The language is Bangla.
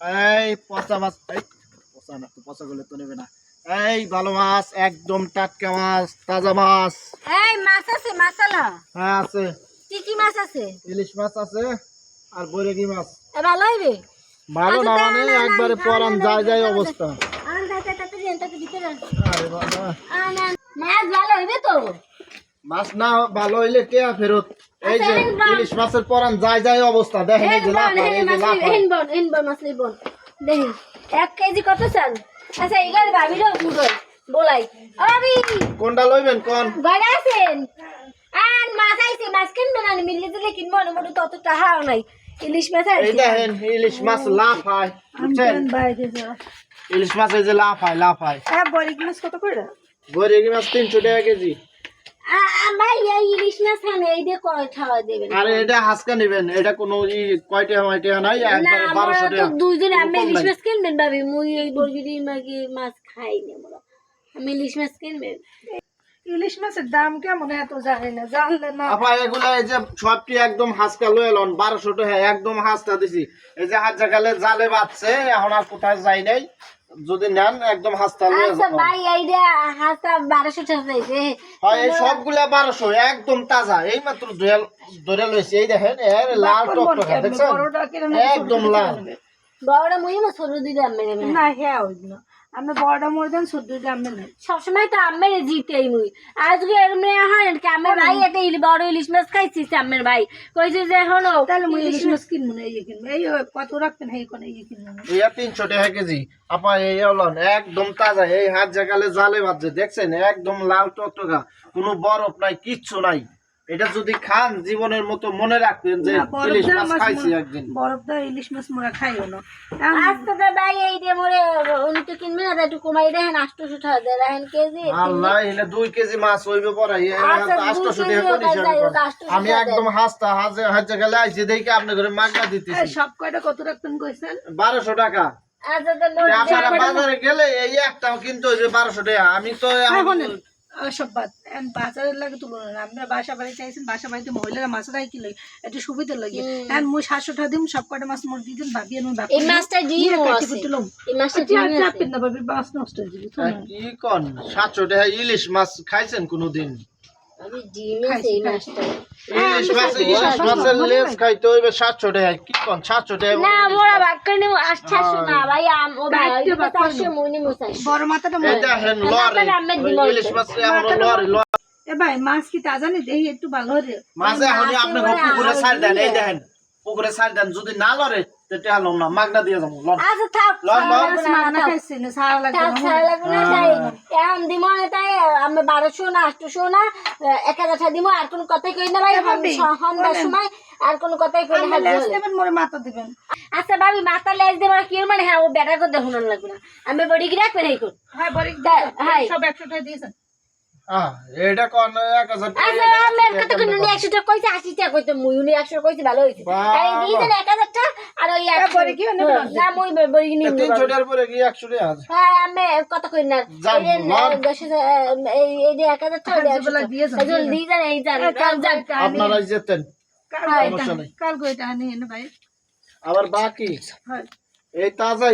এই পচা মাছ এই পচা না তো পচা গুলো তো নেবে না। এই ভালো মাছ একদম টাটকা মাছ তাজা মাছ। এই মাছ আছে মাছালা হ্যাঁ আছে। কি কি মাছ আছে? ইলিশ মাছ আছে আর বৈরাগি মাছ। এ ভালো হইবে? ভালো না আচ্ছা, মানে না, না, একবারে পরান যায় যায় অবস্থা। আরে বাবা। মাছ ভালো হইবে তো? মাছ না ভালো হইলে টেয়া ফেরত? এই যে আচ্ছা, ইলিশ মাছের পরান যায় যায় অবস্থা। দেখেন এই যে লাফ এই যে লাফ মাছলি বন দেখি এক কেজি কত চান আচ্ছা এগার ভাবিলো ফুটল বলাই। আবি কোনটা লইবেন কোন? গড়া আছেন? আন মাছ আইছে মাছ কিনবে না মিললে দিলে কিনবো না মোটে তত টাকাও নাই। ইলিশ মাছ এই দেখেন ইলিশ মাছ লাফ হয় বুঝছেন? ইলিশ মাছ এই যে লাফ হয় লাফ হয় বড়ি মাছ কত করে? বৈরাগি মাছ তিনশো টাকা কেজি। ভাই এই ইলিশ মাছ খানে এই দিয়ে কয় খাওয়া দেবেন আরে এটা হাসকা নেবেন এটা কোনো ই কয়টা মাইটা নাই না একবারে বারোশো টাকা। দুইজন আমি ইলিশ মাছ কিনবেন ভাবি? মুই এই বরগিরি মাগি মাছ খাই না আমরা আমি ইলিশ মাছ কিনবেন? ইলিশ মাছের দাম কেমন এত জানি না জানলে না। আপা এগুলা এই যে সবটি একদম হাসকা লয়ে লন বারোশো টাকা একদম হাসকা দিছি। এই যে হাত জাগালে জালে বাঁচছে এখন আর কোথায় যাই নাই। যদি নেন একদম হাসতাল আচ্ছা। ভাই এইটা হাসা 1200 টাকা চাইছে। হয় এই সবগুলা বারোশো একদম তাজা। এই মাত্র ধরে লইছে এই দেখেন এর লাল টকটকা দেখছেন? একদম লাল। বড়টা মুই মা ছোট দিদি আম্মে না হ্যাঁ ওই না। আমি বড়টা মরে দেন ছোট দামে নাই সবসময় তো আম্মের জিতেই মুই। আজকে এরমে হয় কি আম্মের ভাই একটা ইলি বড় ইলিশ মাছ খাইছি আম্মের ভাই। কইছে যে হলো তাহলে মুই ইলিশ মাছ কিনবো না এই কিনবো। এই কত রাখবেন এই কোন এই কিনবো না। ইয়া তিনশো টাকা কেজি। আপা এই হলন একদম তাজা। এই হাত জাগালে জালে বাজছে দেখছেন? একদম লাল টকটকা। কোনো বরফ নাই কিচ্ছু নাই। এটা যদি খান জীবনের মতো মনে রাখবেন যে ইলিশ মাছ খাইছি একদিন। বরফ দেওয়া ইলিশ মাছ মোরা খাইও না। আজকে তো ভাই এই দিয়ে মোরে উনি তো কিনবে না একটু কমাই দেখেন আটশোশো টাকা দেয় দেখেন কেজি আল্লাহ এলে দুই কেজি মাছ হইবে পরে আচ্ছা, দুই আটশো কেজি টাকা করে আটশোশো আমি একদম হাসতা হাজে হাজে গেলে আইছি দেখে আপনি ঘরে মাগনা এই দিতেছি সব কয়টা কত রাখবেন কইছেন? বারোশো টাকা। আচ্ছা তো আপনারা বাজারে গেলে এই একটাও কিন্তু ওই যে বারোশো টাকা। আমি তো এখন- সব বাদ। বাজারের লাগে তুলনা না। আমরা বাসা বাড়ি চাইছেন বাসা বাড়িতে মহিলারা মাছ রাখি কি লাগে একটু সুবিধা লাগে এখন মুই সাতশোটা দিম সব কটা মাছ মোর দিয়ে দিন ভাবি আমি এই মাছটা ডিম আছে। এই মাছটা ডিম আছে। চাপেন না ভাবি মাছ নষ্ট হয়ে যাবে কি কোন? টাকা ইলিশ মাছ খাইছেন কোনোদিন? আমি ডিম আছে মাছটা ইলিশ মাছ ইলিশ মাছের লেজ খাইতে হইবে সাতশো টাকা কি কন সাতশো টাকা না মোরা ভাগ করে নেব আটশো না ভাই আম- ও মুনি বড় মাথাটা লরে ইলিশ মাছ এমন লরে লরে এ ভাই মাছ কি তাজা নি দেহি একটু ভালো রে মাঝে এখন আপনি পুকুরে ছাড় দেন এই দেখেন পুকুরে ছাড় দেন যদি না লরে তেতে হালো না মাগনা দিয়ে যাব লন আচ্ছা থাক লন, লন। সারা লাগবে লাগবে না, তাই আমি বারোশো না আটশো না এক হাজার টাকা দিব আর কোনো কথাই কই না ভাই সন্ধ্যার সময় আর কোনো কথাই কই না আমরা মোরে মাথা দিবেন। আচ্ছা ভাবি মাথা লেজ দেবো কি মানে হ্যাঁ ও বেটার করতে শুনান লাগবে না। আমি বডি গিরা করে। হ্যাঁ বড়ি হ্যাঁ সব একশো টাকা দিয়েছেন। এটা কন এক হাজার টাকা, আচ্ছা কত কোন উনি একশো টাকা কইছে আশি টাকা কইতে মুই উনি একশো কইছে ভালো। আর এই এক হাজার টাকা আর ওই একশো কি না? না মুই বড়ি নিয়ে নেব। টাকার পরে কি একশো টাকা আছে? হ্যাঁ আমি কত কই না। এই টাকা হ্যাঁ, যান, যান, আপনারা যেতেন কাল কইটা ভাই? আবার বাকি? হয়। এই তাজা